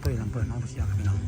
เต้ยลำเปิดน้องผู้เชี่ยวครับพี่น้อง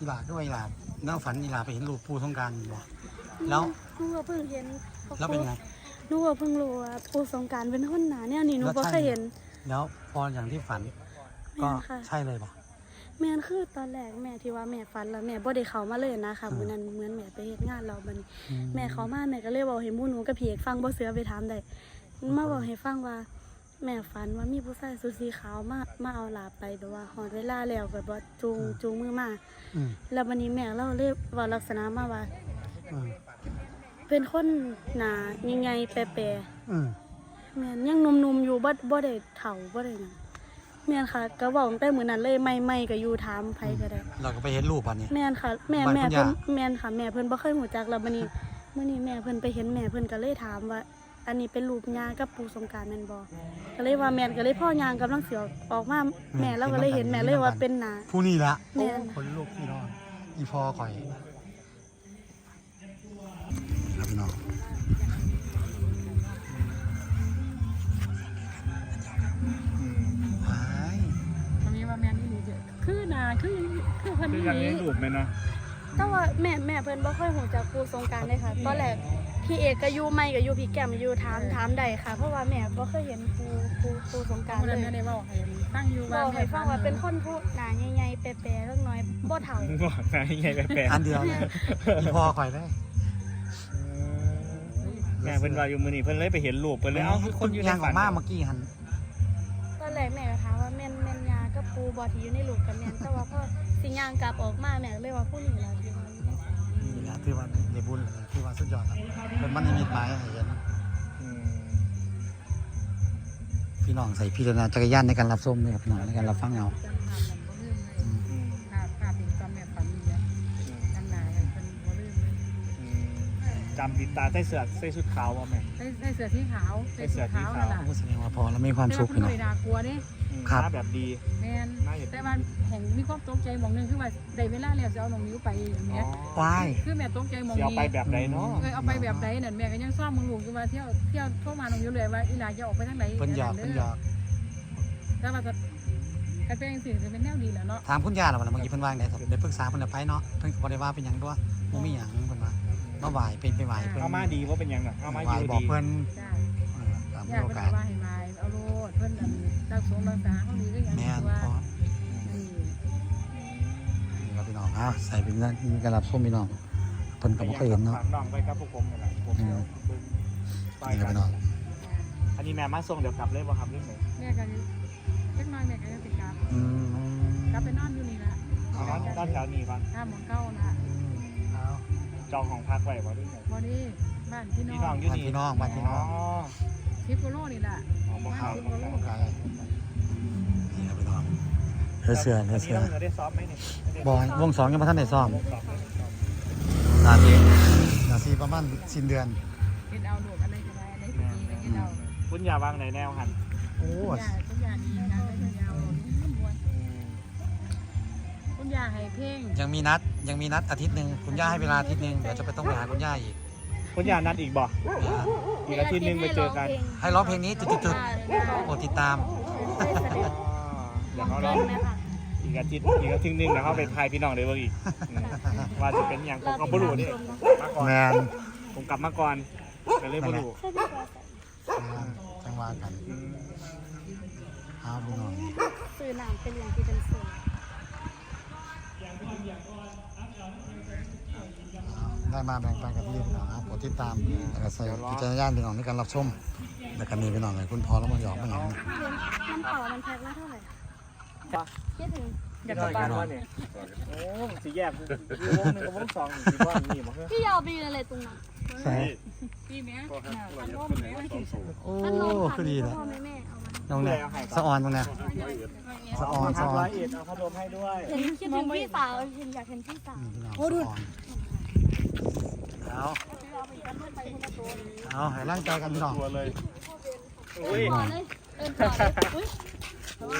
อีหลาด้วยอีหลาเน่าฝันอีหลาไปเห็นรูปปูสงกรารอยู่บ่แล้วหนูก็เพิ่งเห็นแล้วเป็นไง หนูก็เพิ่งรู้ว่าปูสงกรารเป็นคนหนาแนวนี้หนูแล้วบ่ใช่เคยเห็น แล้วพออย่างที่ฝัน ก็แม่นค่ะ ใช่เลยป่ะ แม่นคือตอนแรกแม่ที่ว่าแม่ฝันแล้วแม่บ่ได้เข้ามาเลยนะคะอืม มื้อนั้นเหมือนแม่ไปเฮ็ดงานเราบัดนี้ อื แม่เขามาแม่ก็เลยบอกให้หมู่หนูกับพี่เอกฟังบ่เสือไปถามได้มาบอกให้ฟังว่า แม่ฝันว่ามีผู้ชายสุดสีขาวมามาเอาหลาไปแบบว่าฮอดเวลาแล้วแบบว่าจูงจูงมือมาอืมแล้ววันนี้แม่เราเลยว่าลักษณะมาว่าอืมเป็นคนหนาใหญ่ๆแปรๆอืมแม่นยังหนุ่มๆอยู่บ่บ่ได้เฒ่าบ่ได้หยังแม่นค่ะก็เว้าตั้งแต่มื้อนั้นเลยใหม่ๆก็อยู่ถามไผก็ได้ เราก็ไปเห็นรูปอันนี้ แม่นค่ะ แม่บ้านแม่คุณเพิ่นย่าแม่นค่ะแม่เพิ่นบ่เคยหูจักแล้วบัดนี้มื้อนี้แม่เพิ่นไปเห็นแม่เพิ่นก็เลยถามว่า อันนี้เป็นรูปย่ากับปู่สงกรารแม่นบ่ก็เลยว่าแม่นก็เลยพ่อย่างกำลังสิออกมาแม่เราก็เลยเห็นแม่เลยว่าเป็นหนา ผู้นี่ละแม่น คนลูกพี่น้องอีพอข่อยครับพี่น้องว้ายมันมีว่าแม่นอี่นี่เด้อคือหนาคือคือเพันคือนี่กันเลี้ยงลูกไหมเนาะแต่ว่าแม่แม่เพิ่นบ่ค่อยหูจักปู่สงกรารเลยค่ะตอนแรก พี่เอกก็อยู่ไม่ก็อยู่พี่แก้มอยู่ถามถามได้ค่ะ เพราะว่าแม่บ่เคยเห็นปู่ปู่ปู่สงกรารเมื่อเลนั้นยแม่ได้เว้าให้ตั้งอยู่ว่าบอกให้ฟังว่าเป็นคนผู้หนาใหญ่ๆแปรๆเล็กน้อยบ่เฒ่าบอกนะยังไงแปลกอันเดียวเลยอีพอข่อยได้แม่เพิ่นว่าอยู่มื้อนี้เพิ่นเลยไปเห็นรูปเพิ่นเลยเอ้าคือคนอยู่ในย่างอฝัอนกมาเมื่อกี้หันตอนแรกแม่ก็ถามว่าแม่นแม่นยากับปูบ่ที่อยู่ในลูกกับแม่นแต่ว่าพอสิย่างกลับออกมาแม่ก็เลยว่าผู้นี้ล่ะที่ว่าอยู่ในฝัน นี่นะที่ว่าในบุญเลยที่ว่าสุดยอดครับเป็นมันนิมิตหมายให้เห็นอืมพี่น้องใส่พิจารณาจักรยานในการรับชมเลยครับพี่น้องในการรับฟังเอา จำติดตาใส่เสื้อใส่ชุดขาวบ่แม่ใส่ใส่เสื้อสีขาวใส่เสื้อขาวนั่นล่ะโอ้แสดงว่าพอแล้วมีความแต่สุว่าขเพิ่พี่น้องนบ่ได้น่ากลัวเด้อืมครับ หน้าแบบดีแม่นน่าเห็นแต่ว่าแห่งมีความตกใจหมองหนึงคือว่าได้เวลาแล้วจะเอาน้องนิ้วไปอย่างอ๋อเงี้ยว้าย คือแม่ตกใจหมองสิเอานี้ไปแบบใดเนาะเออเอาไปแบบใดนั่นแม่ก็ยังซ่อมมึงลูกอยู่ว่าเที่ยวเที่ยวโทรมาน้องนิ้วเลยว่าอีหลาจะออกไปทางไหนเพิ่นหยอกเพิ่นหยอกแต่ว่าก็การเป็นสิ่งที่เป็นแนวดีแหล้วเนาะถามคุณย่าแล้วว่าเมื่อกี้เพิ่นว่าไงครับได้ปรึกษาเพิ่นแล้วไปเนาะ เพิ่นก็บ่ได้ว่าเป็นหยังด้วยบ่มีหยังเพิ่นว่า มาไหว้เป็นไปไหว้เพิ่นเอามาดีว่าเป็นหยังน่ะเอามาไหว้อยู่บอกดีเพิ่นจ้าเออตามอยากโอเป็นกาสว่าให้มาเอาโลดเพิ่นอันรักสงรักษาเขาดีก็อย่างแม่นว่าพออืมนี่ครับพี่น้องอ้าวใส่เป็นนั่นมีการรับชมพี่น้องเพิ่นก็บ่เคยเห็นเนาะฝากน้องไปกับพวกผมนี่แหละผมอืมเบิ่งไปนี่ครับกันพี่น้อง อันนี้แม่มาส่งเดี๋ยวกลับเลยบ่ครับเรื่องไหนแม่ก็เล็กน้อยแม่ก็ยังติดกลับอืมกลับไปนอนอยู่นี่ละเอาด้านด้านแถวนี้ก่อนข้ามหมองเก้านะเอา จองของพักไว้บ่ด้วยไหนบ่นี้บ้านพี่น้พี่อน้องงอยู่บ้านนี่พี่น้องบ้านพี่น้องทิพย์โกโลนี่ล่ะอ๋อบ่ครับบ้านทิพย์โกโลไกลนี่ครับพี่น้องเลือเสือเลือเสือวันนี้เราได้ซ้อมไหมเนี่ยบอยวงสองยังบ่ทันได้ซ้อมซ้อมเลยซ้อมนาทีนาทีประมาณสิ้นเดือนเฮ็ดเอาโดดอะไรก็ได้อะไรก็ดีก็เฮ็ดเอาคุณอย่าวางไหนแนวหันโอ้คุณยา ยาให้เพลงยังมีนัดยังมีนัดอาทิตย์หนึ่งคุณย่าให้เวลาอาทิตย์หนึ่งเดี๋ยวจะไปต้องไปหาคุณย่าอีกคุณอย่านัดอีกบ่นะอีกอาทิตย์หนึงไปเจอกันให้ร้องเพลงนี้จุดๆๆโปรดติดตามได้แสดงอ๋อเดี๋ยวเขาลเล่องนไหมคะอีกอาทิตย์อีกอาทิตย์หนึงแล้วเขาไปทายพี่น้องเลยเบิ่งอีกอืมว่าจะเป็นอย่างผมก็บ่รู้นี่มาก่อนแมนผมกลับมาก่อนก็เลยบ่รู้ใช่พี่ฟ้าใส่จังหวะกันอืมเอาพี่น้องซื้อน้ำเป็นอย่างที่เป็นซื้อ ได้มาแบ่งปันกับพี่พี่น้องครับกดติดตามแล้วก็ใส่พิจารณญาณพี่น้องในการรับชมแล้วก็มีพี่น้องเลยคุณพ่อแล้วมาหยอกมาหยอกน้ำเปล่ามันแพ็คละเท่าไหร่คิดถึงอยากกลับบ้านว่าเนี่ยโอ้สิแยกอยู่วงหนึงกับวงสองนี่สิว่านี่บ่คือพี่ยาวไปยืนอะไรตรงนั้นใส่พี่แม่พันร่มแม่โอ้พันร่มคือดีเล เลยพ่อแม่แม่เอามาน้องเนี่ยสะออนตรงเนี้ยสะออนสะออร้อนยเอ็ดเอาพัดลมให้ด้วยเห็นคิดถึงพี่สาวเห็นอยากเห็นพี่สาวนี่พี่น้องสะออนเอาเอาให้ร่างใจกันพี่น้องตัวเลยอุ้ย ก่อนเลยเอินก่อนเลยอุ้ย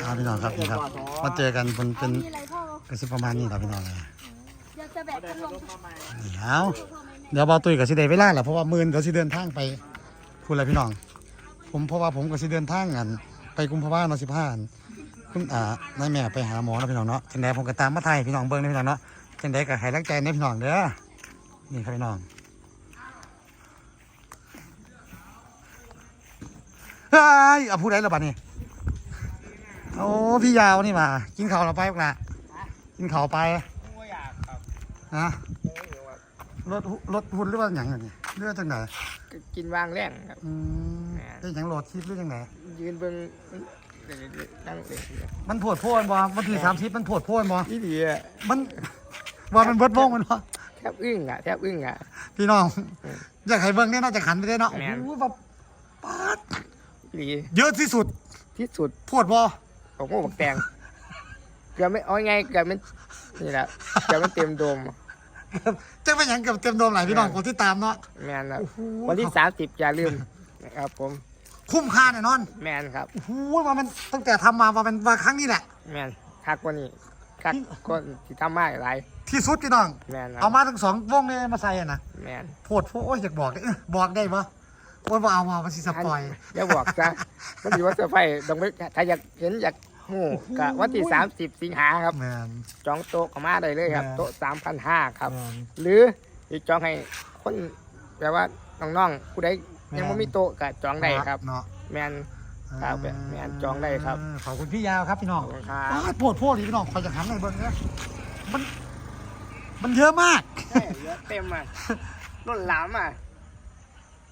เอาพี่น้องครับนี่ครับมาเจอกันเป็นเป็นมีอะไรพ่อกระสิบประมาณนี้ครับพี่น้องเลยอยากจะแบกพัดลมนี่เอาเดี๋ยวบอตุยกับสิเดเวลาแหละเพราะว่ามื่นเขาสิเดินทางไปพูดอะไรพี่น้อง ผมเพราะว่าผมกับสิเดินทางกันไป กุมภาวะเนาะสิบห้าคุณอ่านายแม่ไปหาหมอแล้วพี่น้องเนาะจังใดผมก็ตามมาไทยพี่น้องเบิ้งนะพี่น้องเนาะจังใดก็ให้รักใจนะพี่น้องเด้อนี่ครับพี่น้องเฮ้ยเอาพูดได้แล้วบัดนี้โอ้พี่ยาวนี่มา กินข้าวเราไปพวกละกินข้าวไปบ่อยากครับนะรถหุรถหุ่นหรือว่าอย่างไรเรือจังไหนกินวางแรงครับอืมเป็นอย่างโหลดคลิปหรือจังไหน ยืนเบิ่งนั่งเล่นมันโผดโพนบ่วันที่สามสิบมันโผดโพนบ่อีดีอะมันว่ามันเบิดวงมันบ่แทบอึ้งอะแทบอึ้งอะพี่น้องอยากให้เบิ่งเนี่ยน่าจะขันไปได้เนาะแม่นโอ้โหแบบปาดอีดีเยอะที่สุดที่สุดโพดบ่ของพวกบักแตงเกือบไม่เอาไงเกือบไม่นี่แหละเกือบไม่เต็มโดมจะเป็นอย่างกับเต็มโดมหลายพี่น้องคนที่ตามเนาะแมนครับโอ้โหวันที่สามสิบอย่าลืมนะครับผม คุ้มค่าแน่นอนแมนครับโอ้โหว่ามันตั้งแต่ทำมาว่ามันว่าครั้งนี้แหละ แมนคักกว่านี้คักก็ที่ทำมาหลายที่สุดพี่น้อง แมนครัเอาบมาทั้งสองวงเลยมาใส่อะนะแมนโพดโพดโอ้ยอยากบอกเลยเอ้ยบอกได้ปะโอ้ยว่าเอามามันสิสปอย อย่าบอกซะมันถือว่าเซอร์ไพรส์ต้องไปถ้าอยากเห็นอยากหูกะวันที่สามสิบสิงหาครับ แมน จองโต๊ะก็มาได้เลยครับ แม่นโต๊ะสามพันห้าครับ แมนหรือจะจองให้คนแปลว่าน้องๆผู้ใด ยังแม่ไม่นมีโต๊ะก็จองได้ครับ เนาะแมน ครับแม่นจองได้ครับเออขอบคุณพี่ยาวครับพี่น้องขอบคุณครัอ้าบวโพดโพดดิพี่น้องคอยจะหันในเบิ้งเนี่ยมัน มันเยอะมาก ใช่เยอะเต็มอะรุ่นหลามอะ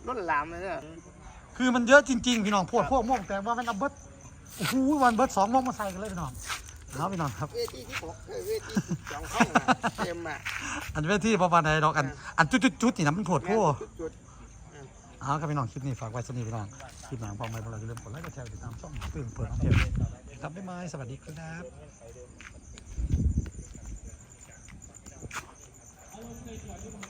รุ่นหลามเลยเนี่ยคือมันเยอะจริงๆพี่น้องโพดโพดม่วงแต่ว่ามันเอาเบิดโอ้โหวันเบิดสองม่วงมาใส่กันเลยพี่น้องเอาพี่น้องครับ เวทีที่หกเออเวทีที่จองห้องอะเต็มอะอันเวทีประมาณไหนดอกอัน อันจุดๆๆนี่นะมันโพดโพดจุด เอาครับพี่น้องคลิปนี้ฝากไว้สนิทพี่น้องคลิปหนังพอไหมพวกเราจะเริ่มกดไลค์กดแชร์ติดตามช่องตื่นเปิดนองเทียนครับไม่ไม่สวัสดีครับเอาลงในส่